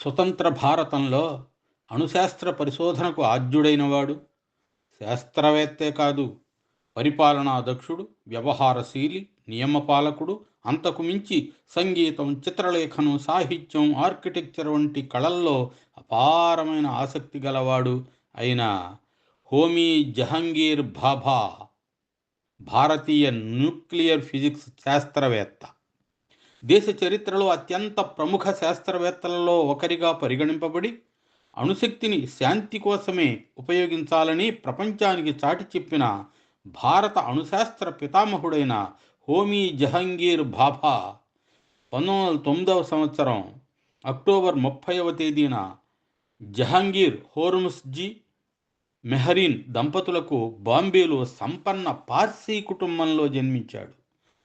స్వతంత్ర భారతంలో అణుశాస్త్ర పరిశోధనకు ఆద్యుడైనవాడు శాస్త్రవేత్తే కాదు పరిపాలనా దక్షుడు వ్యవహారశీలి నియమపాలకుడు అంతకు మించి సంగీతం చిత్రలేఖనం సాహిత్యం ఆర్కిటెక్చర్ వంటి కళల్లో అపారమైన ఆసక్తి గలవాడు అయిన హోమీ జహంగీర్ భాభా భారతీయ న్యూక్లియర్ ఫిజిక్స్ శాస్త్రవేత్త. దేశ చరిత్రలో అత్యంత ప్రముఖ శాస్త్రవేత్తలలో ఒకరిగా పరిగణింపబడి అణుశక్తిని శాంతి కోసమే ఉపయోగించాలని ప్రపంచానికి చాటి చెప్పిన భారత అణుశాస్త్ర పితామహుడైన హోమీ జహంగీర్ భాభా పంతొమ్మిది వందల తొమ్మిదవ సంవత్సరం అక్టోబర్ ముప్పైవ తేదీన జహంగీర్ హోర్ముస్జీ మెహరీన్ దంపతులకు బాంబేలో సంపన్న పార్సీ కుటుంబంలో జన్మించాడు.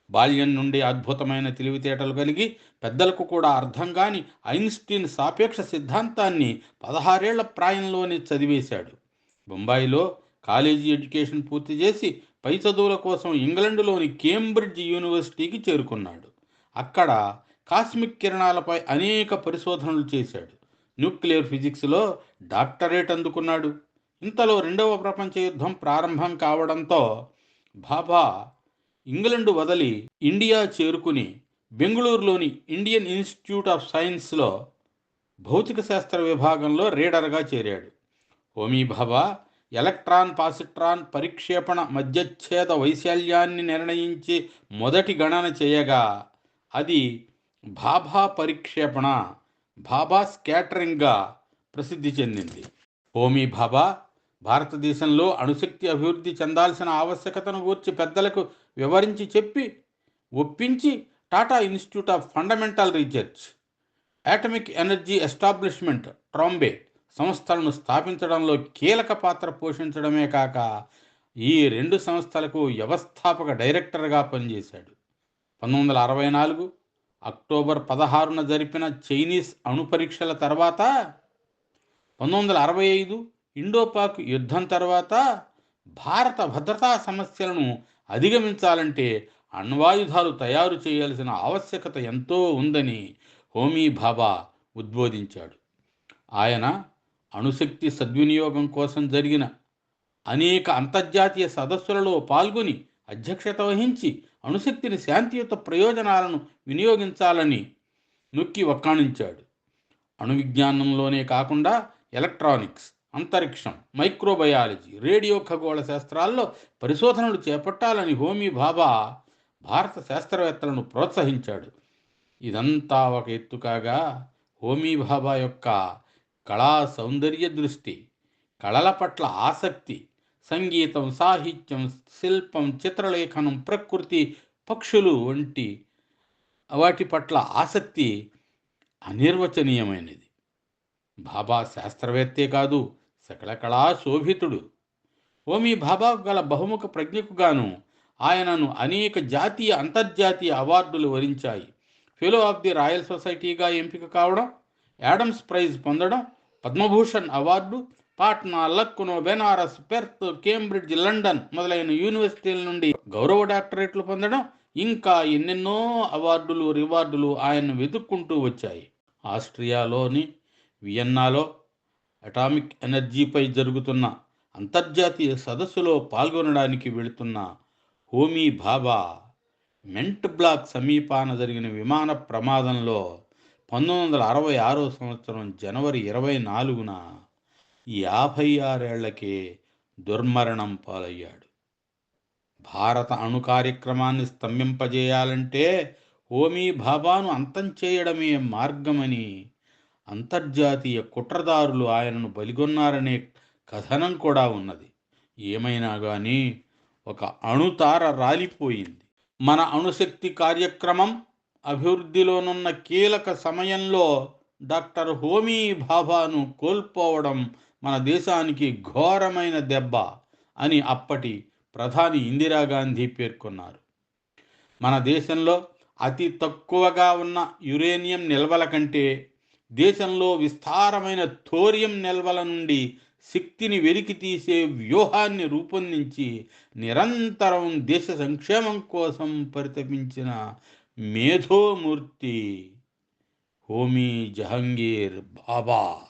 బాల్యం నుండి అద్భుతమైన తెలివితేటలు కలిగి పెద్దలకు కూడా అర్థం కాని ఐన్స్టీన్ సాపేక్ష సిద్ధాంతాన్ని పదహారేళ్ళ ప్రాయంలోనే చదివేశాడు. బొంబాయిలో కాలేజీ ఎడ్యుకేషన్ పూర్తి చేసి పై చదువుల కోసం ఇంగ్లండ్లోని కేంబ్రిడ్జ్ యూనివర్సిటీకి చేరుకున్నాడు. అక్కడ కాస్మిక్ కిరణాలపై అనేక పరిశోధనలు చేశాడు. న్యూక్లియర్ ఫిజిక్స్లో డాక్టరేట్ అందుకున్నాడు. ఇంతలో రెండవ ప్రపంచ యుద్ధం ప్రారంభం కావడంతో బాబా ఇంగ్లండ్ వదలి ఇండియా చేరుకుని బెంగళూరులోని ఇండియన్ ఇన్స్టిట్యూట్ ఆఫ్ సైన్స్లో భౌతిక శాస్త్ర విభాగంలో రీడర్గా చేరాడు. హోమీ భాబా ఎలక్ట్రాన్ పాసిట్రాన్ పరిక్షేపణ మధ్యచ్ఛేద వైశాల్యాన్ని నిర్ణయించి మొదటి గణన చేయగా అది భాభా పరిక్షేపణ భాభా స్కాటరింగ్గా ప్రసిద్ధి చెందింది. హోమీ భాబా భారతదేశంలో అణుశక్తి అభివృద్ధి చెందాల్సిన ఆవశ్యకతను గూర్చి పెద్దలకు వివరించి చెప్పి ఒప్పించి Tata institute of fundamental research atomic energy establishment Trombay సంస్థలను స్థాపించడంలో కీలక పాత్ర పోషించడమే కాక ఈ రెండు సంస్థలకు వ్యవస్థాపక డైరెక్టర్గా పనిచేశాడు. పంతొమ్మిది వందల అరవై నాలుగు అక్టోబర్ పదహారున జరిపిన చైనీస్ అణు పరీక్షల తర్వాత పంతొమ్మిది వందల అరవై ఐదు ఇండోపాక్ యుద్ధం తర్వాత భారత భద్రతా సమస్యలను అధిగమించాలంటే అణ్వాయుధాలు తయారు చేయాల్సిన ఆవశ్యకత ఎంతో ఉందని హోమీ భాబా ఉద్బోధించాడు. ఆయన అణుశక్తి సద్వినియోగం కోసం జరిగిన అనేక అంతర్జాతీయ సదస్సులలో పాల్గొని అధ్యక్షత వహించి అణుశక్తిని శాంతియుత ప్రయోజనాలను వినియోగించాలని నొక్కి వక్కాణించాడు. అణు విజ్ఞానంలోనే కాకుండా ఎలక్ట్రానిక్స్ అంతరిక్షం మైక్రోబయాలజీ రేడియో ఖగోళ శాస్త్రాల్లో పరిశోధనలు చేపట్టాలని హోమీ బాబా భారత శాస్త్రవేత్తలను ప్రోత్సహించాడు. ఇదంతా ఒక ఎత్తు కాగా హోమీ బాబా యొక్క కళా సౌందర్య దృష్టి కళల పట్ల ఆసక్తి సంగీతం సాహిత్యం శిల్పం చిత్రలేఖనం ప్రకృతి పక్షులు వంటి వాటి పట్ల ఆసక్తి అనిర్వచనీయమైనది. బాబా శాస్త్రవేత్తే కాదు సకలకళా శోభితుడు. ఓమి భాబా గల బహుముఖ ప్రజ్ఞకు గాను ఆయనను అనేక జాతీయ అంతర్జాతీయ అవార్డులు వరించాయి. ఫెలో ఆఫ్ ది రాయల్ సొసైటీగా ఎంపిక కావడం యాడమ్స్ ప్రైజ్ పొందడం Padma Bhushan award Patna Lucknow Benares Perth Cambridge London మొదలైన యూనివర్సిటీల నుండి గౌరవ డాక్టరేట్లు పొందడం ఇంకా ఎన్నెన్నో అవార్డులు రివార్డులు ఆయన్ను వెతుక్కుంటూ వచ్చాయి. ఆస్ట్రియాలోని వియన్నాలో అటామిక్ ఎనర్జీపై జరుగుతున్న అంతర్జాతీయ సదస్సులో పాల్గొనడానికి వెళుతున్న హోమీ బాబా మెంట్ బ్లాక్ సమీపాన జరిగిన విమాన ప్రమాదంలో పంతొమ్మిది వందల అరవై ఆరో సంవత్సరం జనవరి ఇరవై నాలుగున యాభై ఆరేళ్ళకే దుర్మరణం పాలయ్యాడు. భారత అణు కార్యక్రమాన్ని స్తంభింపజేయాలంటే హోమీ బాబాను అంతం చేయడమే మార్గమని అంతర్జాతీయ కుట్రదారులు ఆయనను బలిగొన్నారనే కథనం కూడా ఉన్నది. ఏమైనా కానీ ఒక అణుతార రాలిపోయింది. మన అణుశక్తి కార్యక్రమం అభివృద్ధిలోనున్న కీలక సమయంలో డాక్టర్ హోమీ భాభాను కోల్పోవడం మన దేశానికి ఘోరమైన దెబ్బ అని అప్పటి ప్రధాని ఇందిరాగాంధీ పేర్కొన్నారు. మన దేశంలో అతి తక్కువగా ఉన్న యురేనియం నిల్వల కంటే దేశంలో విస్తారమైన థోరియం నిల్వల నుండి శక్తిని వెలికి తీసే వ్యూహాన్ని రూపొందించి నిరంతరం దేశ సంక్షేమం కోసం పరితపించిన మేధోమూర్తి హోమీ జహంగీర్ బాబా.